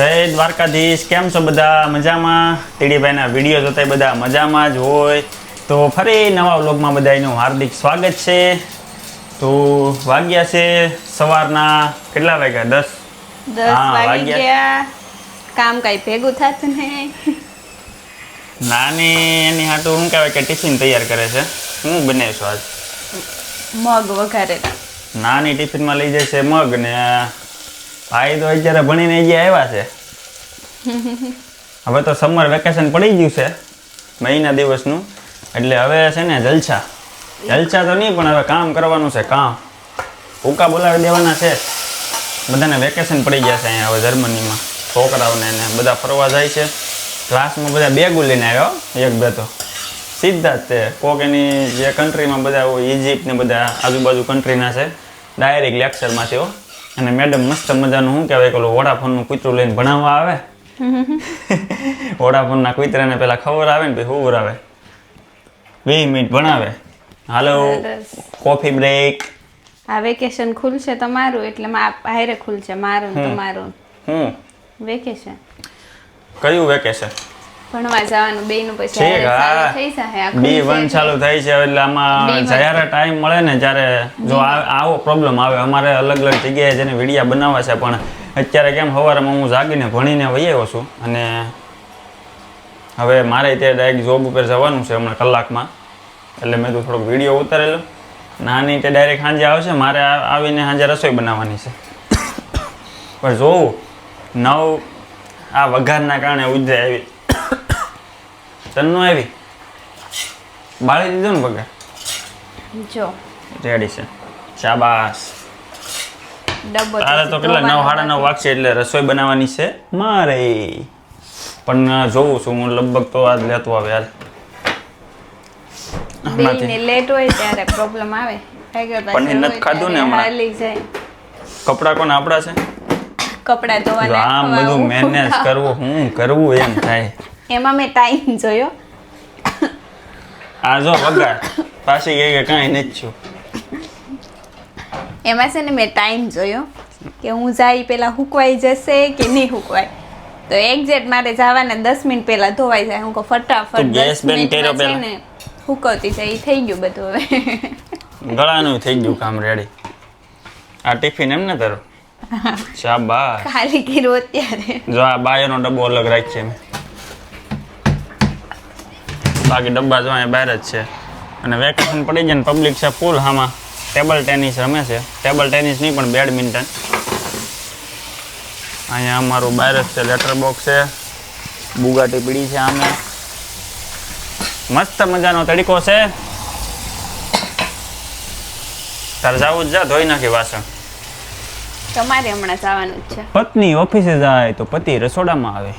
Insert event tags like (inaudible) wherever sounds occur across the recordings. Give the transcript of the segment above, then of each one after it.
જય દ્વારકાધીશ. કેમ છો બધા? મજામાં? ટીડીભાઈના વીડિયો જોતા બધા મજામાં જ હોય. તો ફરી નવા વ્લોગમાં બધાનું હાર્દિક સ્વાગત છે. તો વાગ્યા છે સવારના કેટલા વાગ્યા? દસ? હા, વાગ્યા. ગયા. કામ કઈ ભેગું થતું નહીં. નાની એની હાટું શું કહેવાય કે ટિફિન તૈયાર કરે છે? હું બનાવીશું આજ? મગ વઘારે નાની ટિફિનમાં લઈ જાય છે મગ ને ભાઈ તો અત્યારે ભણીને અહીંયા આવ્યા છે. હવે તો સમર વેકેશન પડી ગયું છે, મહિના દિવસનું. એટલે હવે છે ને જલસા. જલસા તો નહીં, પણ હવે કામ કરવાનું છે, કામ. ઉકા બોલાવી દેવાના છે. બધાને વેકેશન પડી ગયા છે અહીંયા, હવે જર્મનીમાં. છોકરાઓને એને બધા ફરવા જાય છે. ક્લાસમાં બધા બેગું લઈને આવ્યો એક બે તો. સીધા જ તે, કોક એની જે કન્ટ્રીમાં બધા ઇજિપ્ત ને બધા આજુબાજુ કન્ટ્રીના છે. ડાયરેક્ટ લેક્ચરમાં હો. અને મેડમ મસ્ત મજાનું શું કહેવાય પેલું વોડાફોનનું કૂતરું લઈને ભણાવવા આવે? (laughs) વોડાફોનના કૂતરાને પહેલા ખબર આવે ને પછી ખબર આવે વીસ મિનિટ ભણાવે. હાલો કોફી બ્રેક આ વેકેશન ખુલશે તમારું એટલે મા- હારે ખુલશે મારું તમારું. હું વેકેશન કયું વેકેશન ભણવા જવાનું બેનું પછી થઈ જાય બી વન ચાલુ થઈ છે એટલે આમાં B1. જ્યારે ટાઈમ મળે ને ત્યારે જો આવો પ્રોબ્લેમ આવે. અમારે અલગ અલગ જગ્યાએ જેને વિડીયા બનાવવા છે પણ અત્યારે કેમ સવારમાં હું જાગીને ભણીને વહી આવ્યો છું અને હવે મારે ત્યાં ડાયરેક્ટ જોબ ઉપર જવાનું છે હમણાં કલાકમાં. એટલે મેં તો થોડોક વીડિયો ઉતારેલો. નાની તે ડાયરેક્ટ સાંજે આવશે મારે આવીને સાંજે રસોઈ બનાવવાની છે. (coughs) પણ જોવું નવ આ વઘારના કારણે ઉજ્જે આવી. તન્નો આવી. બાળી દીધો ને પગાર જો. રેડી છે. શાબાશ. તારે તો કેટલા નવ સાડા નવ વાગશે એટલે રસોઈ બનાવવાની છે મારે. પણ જોઉં છું હું લગભગ તો આજ લેતો આવે યાર બેયને લેટ હોય ત્યારે પ્રોબ્લેમ આવે. આગળ પાછળ નથી ખાધું ને હમણાં? કપડાં કોને આપણા છે? કપડા ધોવા આમ બધું મેનેજ કરવું હું કરવું એમ થાય. એમાં મેં ટાઈમ જોયો. આ જો વગર પાછી ગઈ કે કાંઈ નથી છું એમાં છે ને મેં ટાઈમ જોયો કે હું જાય પેલા હુકવાઈ જશે કે નહીં હુકવાય. તો એક્ઝેક્ટ મારે જવાના દસ મિનિટ પહેલા ધોવાઈ જાય. હું કહું ફટાફટ ગેસ બંધ કર્યો છે ને હુકવતી જાય. થઈ ગયું બધું હવે. ગળાનું થઈ ગયું કામ રેડી આ ટિફિન એમ ને તારો? શાબાશ. ખાલી કર્યું અત્યારે. જો આ બાયોનો ડબ્બો અલગ રાખીએ મેં બાકી ડબ્બા જો અહીંયા બહાર જ છે. અને વેકેશન પડી જાય ને પબ્લિક છે ફૂલ આમાં ટેબલ ટેનિસ રમે છે. ટેબલ ટેનિસ નહીં પણ બેડમિન્ટન અહીંયા અમારું બહાર જ છે લેટર બોક્સ છે. બુગાટી પીડી છે આમે. મસ્ત મજાનો તડકો છે. તારે જાવું જ જા ધોઈ નાખી વાસણ. તમારે હમણાં જવાનું જ છે. પત્ની ઓફિસે જાય તો પતિ રસોડામાં આવે.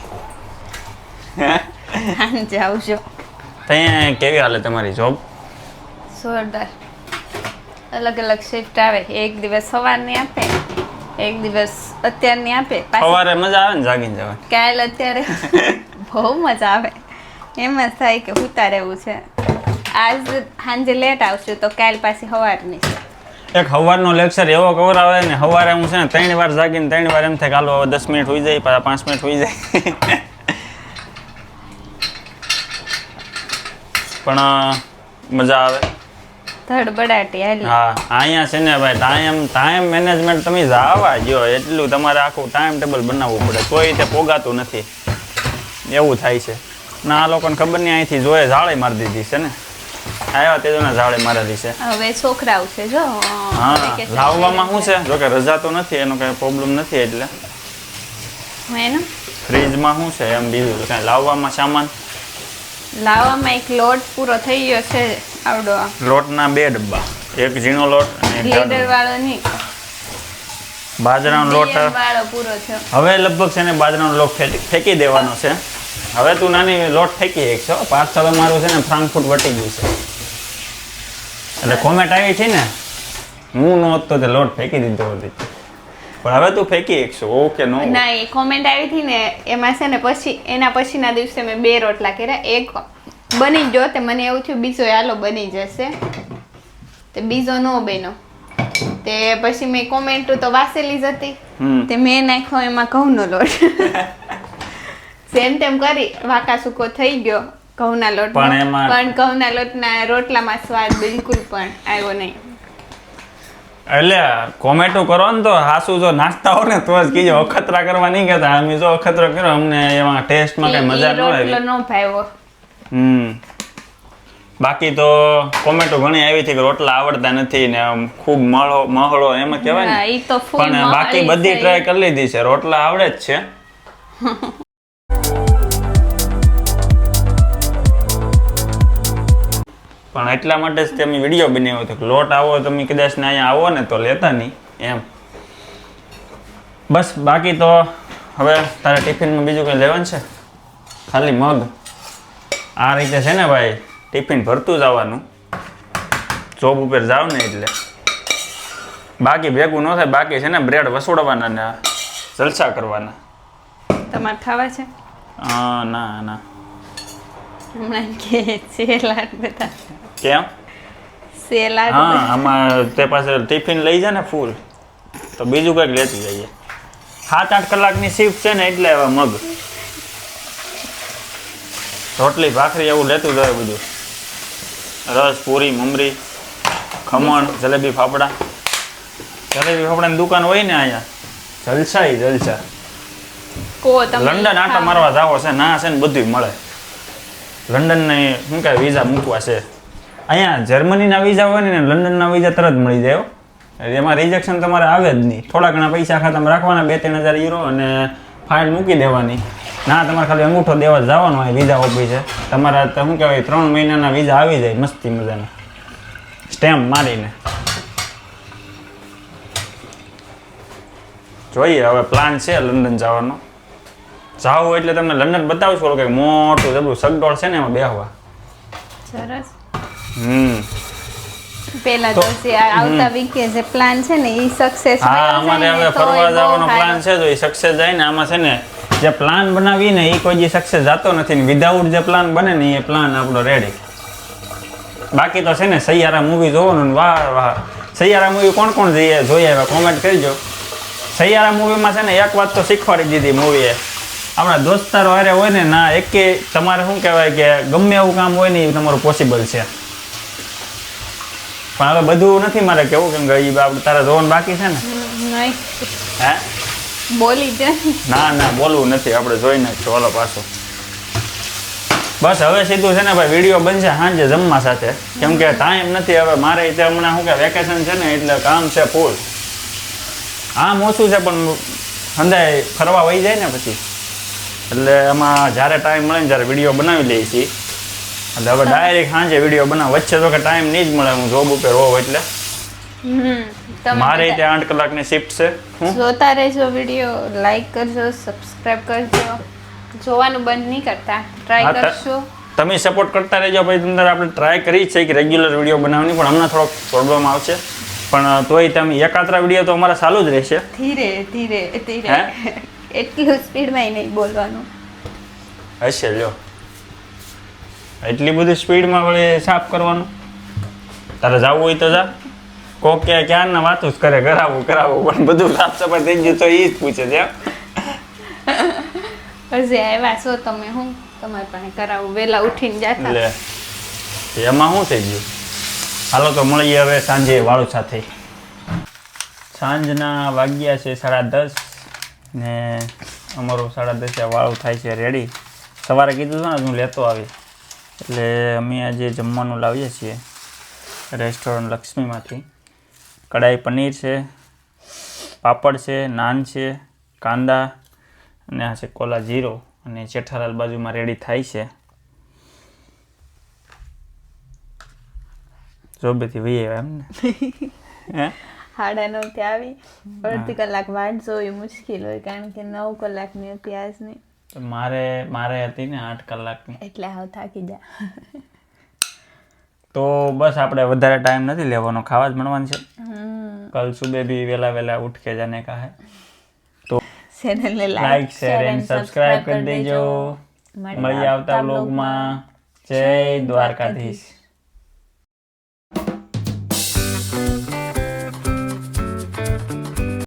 સાંજે આવજો ત્યાં કેવી હાલે તમારી જોબ જોરદાર. અલગ અલગ શિફ્ટ આવે. એક દિવસ સવારની આપે એક દિવસ અત્યારની આપે. સવારે મજા આવે ને જાગીને જવાની? કાલ અત્યારે (laughs) બહુ મજા આવે. એમ જ થાય કે ઉતા રહેવું છે. આજ સાંજે લેટ આવશું તો કાલ પાછી સવારની છે એક સવારનો લેક્ચર એવો કવર આવે ને સવારે હું છે ને ત્રણ વાર જાગીને ત્રણ વાર એમ થાય કાલો હવે દસ મિનિટ હોઈ જાય પાછા પાંચ મિનિટ હોઈ જાય. (laughs) પણ મજા આવે. ધડબડાટી હા અહીંયા છે ને ભાઈ ટાઈમ ટાઈમ મેનેજમેન્ટ તમે જાવા જો એટલું તમારે આખું ટાઈમ ટેબલ બનાવવું પડે. કોઈ રીતે પોગાતું નથી. એવું થાય છે. ના આ લોકોને ખબર નહીં અહીંથી જોયે જાળે મારી દીધી છે ને. આવ્યા તે જોને જાળે મારેલી છે. હવે છોકરાઓ છે જો. હા લાવવામાં શું છે? જોકે રજા તો નથી એનો કઈ પ્રોબ્લેમ નથી એટલે. એનું? ફ્રીજમાં શું છે એમ બીજું કાંઈ લાવવામાં સામાન? લાવવામાં એક લોટ પૂરો થઈ ગયો છે આવડો. લોટના બે ડબ્બા. એક ઝીણો લોટ અને લીડર વાળો નહીં. બાજરાનો લોટ વાળો પૂરો છે હવે લગભગ છે ને બાજરાનો લોટ ફેંકી દેવાનો છે. હવે તું નાની લોટ ફેંકી એક છો. પાછળ મારું છે ને ફ્રાંકફૂટ વટી ગયું છે. એટલે કોમેન્ટ આવી છે ને? હું નહોતો તો તે લોટ ફેંકી દીધો હતી પણ હવે તું ફેંકી એક ઓકે નો. ના એ કોમેન્ટ આવી હતી ને એમાં છે ને પછી એના પછીના દિવસે મેં બે રોટલા કર્યા. એક બની ગયો તે મને એવું થયું બીજો હાલો બની જશે. તે બીજો નો બન્યો. તે પછી મેં કોમેન્ટ તો વાસેલી જ હતી. તે મેં નાખ્યો એમાં ઘઉંનો લોટ. (laughs) જેમ તેમ કરી વાકા સૂકો થઈ ગયો ઘઉંના લોટ પણ ઘઉંના લોટના રોટલામાં સ્વાદ બિલકુલ પણ આવ્યો નહીં. એટલે કોમેટો કરો ને તો હાસુ જો નાસ્તા હો ને તો જ કીજો અખતરા કરવા નહીં કહેતા. અમે જો અખતરો કર્યો અમને એમાં ટેસ્ટમાં કઈ મજા ન આવી હમ. બાકી તો કોમેટો ઘણી આવી હતી કે રોટલા આવડતા નથી ને ખૂબ મળો મહળો એમ કહેવાય ને. પણ બાકી બધી ટ્રાય કરી લીધી છે. રોટલા આવડે જ છે. (laughs) પણ એટલા માટે જ તમે વીડિયો બનાવ્યો હતો કે લોટ આવો તમે કદાચ ને અહીંયા આવો ને તો લેતા નહીં એમ. બસ બાકી તો હવે તારે ટિફિનમાં બીજું કંઈ લેવાનું છે? ખાલી મગ. આ રીતે છે ને ભાઈ ટિફિન ભરતું જ આવવાનું જોબ ઉપર જાવ ને એટલે. બાકી ભેગું ન થાય બાકી છે ને બ્રેડ વસોડવાના ને જલસા કરવાના. તમારે ખાવા છે? હા ના ના. હમણાં કે સેલાડ બધા. કેમ? સેલાડ. હા આમાં તે પાસે ટિફિન લઈ જાય ને ફૂલ તો બીજું કંઈક લેતી જઈએ. સાત આઠ કલાકની શિફ્ટ છે ને એટલે હવે મગ. રોટલી ભાખરી એવું લેતું જાય બધું. રસ પૂરી મમરી ખમણ જલેબી ફાફડા. જલેબી ફાફડાની દુકાન હોય ને અહીંયા. જલસા. જલસા લંડન આટા મારવા જાવો છે ના છે ને બધું મળે. લંડનની શું કહેવાય વિઝા મૂકવા છે. અહીંયા જર્મનીના વિઝા હોય ને લંડનના વિઝા તરત મળી જાય. એમાં રિજેક્શન તમારે આવે જ નહીં. થોડા ઘણા પૈસા ખાતામાં રાખવાના બે ત્રણ હજાર યુરો અને ફાઇલ મૂકી દેવાની. ના, તમારે ખાલી અંગૂઠો દેવા જવાનો હોય વિઝા ઓફિસે તમારા શું કહેવાય, ત્રણ મહિનાના વિઝા આવી જાય મસ્તી મજાના. સ્ટેમ્પ મારીને. જોઈએ હવે પ્લાન છે લંડન જવાનો. જાવું એટલે તમને લંડન બતાવશો. કે મોટું, જબરું સગડોળ છે ને એમાં બેહવા. સરસ. હમ. પેલા તો આવતા વીકે જે પ્લાન છે ને એ સક્સેસ હા અમારે હવે ફરવા જવાનો પ્લાન છે તો એ સક્સેસ જાય ને આમાં છે ને જે પ્લાન બનાવી ને એ કોઈ જે સક્સેસ જતો નથી ને વિધાઉટ જે પ્લાન બને ને એ પ્લાન આપણો રેડી બાકી તો છે ને સૈયારા મૂવી જોવાનું ને વાહ વાહ. સૈયારા મૂવી કોણ કોણ જઈએ જોઈએ હવે કોમેન્ટ કરજો. સૈયારા મૂવીમાં છે ને એક વાત તો શીખવાડી દીધી મૂવીએ આપણા દોસ્તારો હારે હોય ને ના એકે તમારે શું કહેવાય કે ગમે એવું કામ હોય ને એ તમારું પોસિબલ છે. પણ હવે બધું નથી મારે કેવું કેમ કે એ આપણે તારે જોવાનું બાકી છે ને? હે? બોલી છે ના ના બોલવું નથી. આપણે જોઈ નાખશું ઓલો પાછો. બસ હવે સીધું છે ને ભાઈ વીડિયો બનશે સાંજે જમવા સાથે. કેમ કે ટાઈમ નથી હવે. મારે તે હમણાં શું કે વેકેશન છે ને એટલે કામ છે ફૂલ આમ ઓછું છે પણ સંધાય ફરવા વહી જાય ને પછી. એટલે એમાં જ્યારે ટાઈમ મળે ને ત્યારે વીડિયો બનાવી લઈએ છીએ. એટલે હવે ડાયરેક્ટ સાંજે વીડિયો બનાવ. વચ્ચે તો કે ટાઈમ નહીં જ મળે હું જોબ ઉપર હોઉં એટલે. હમ મારે ત્યાં આઠ કલાકની શિફ્ટ છે. હું? જોતા રહેજો વીડિયો લાઈક કરજો સબસ્ક્રાઇબ કરજો. જોવાનું બંધ નહીં કરતા. ટ્રાય કરશો. તમે સપોર્ટ કરતા રહેજો. ભાઈ તમને આપણે ટ્રાય કરી છે કે રેગ્યુલર વીડિયો બનાવવાની પણ હમણાં થોડોક પ્રોબ્લેમ આવશે. પણ તોય તમે એકાત્રા વીડિયો તો અમારા ચાલુ જ રહેશે. ધીરે ધીરે ધીરે? એટલું સ્પીડમાં નહીં બોલવાનું. હશે લ્યો. એટલી બધી સ્પીડમાં વળી સાફ કરવાનું? તારે જવું હોય તો જા. કોક કે ક્યારના વાતું જ કરે કરાવું કરાવું પણ બધું સાફ સફાઈ થઈ ગયું તો એ જ પૂછે છે પછી (laughs) આવ્યા છો તમે હું? તમારે પાસે કરાવું વહેલા ઉઠીને જાતા. લે એમાં શું થઈ ગયું? હાલો તો મળીએ હવે સાંજે વાળું સાથે. સાંજના વાગ્યા છે સાડા દસ ને અમારું સાડા દસે વાળું થાય છે રેડી સવારે કીધું ને હું લેતો આવી. એટલે અમે આજે જમવાનું લાવીએ છીએ રેસ્ટોરન્ટ લક્ષ્મીમાંથી. કઢાઈ પનીર છે પાપડ છે નાન છે કાંદા અને આ છે કોલા જીરો અને જેઠાલાલ બાજુમાં રેડી થાય છે. જોબેથી વહી આવ્યા એમ ને (laughs) હે? સાડા નવથી આવી અડધી કલાક વાટ જોવી મુશ્કેલ હોય કારણ કે નવ કલાકની તો મારે મારે હતી ને આઠ કલાકની. એટલે હાવ થાકી જા. તો બસ આપણે વધારે ટાઈમ નથી લેવાનો ખાવા જ મળવાનું છે. કલ સુબે ભી વેલા વેલા ઉઠ કે જાને કહે. તો ચેનલને લાઈક શેર એન્ડ સબસ્ક્રાઇબ કરી દેજો. મળી આવતા વ્લોગમાં જય દ્વારકાધીશ.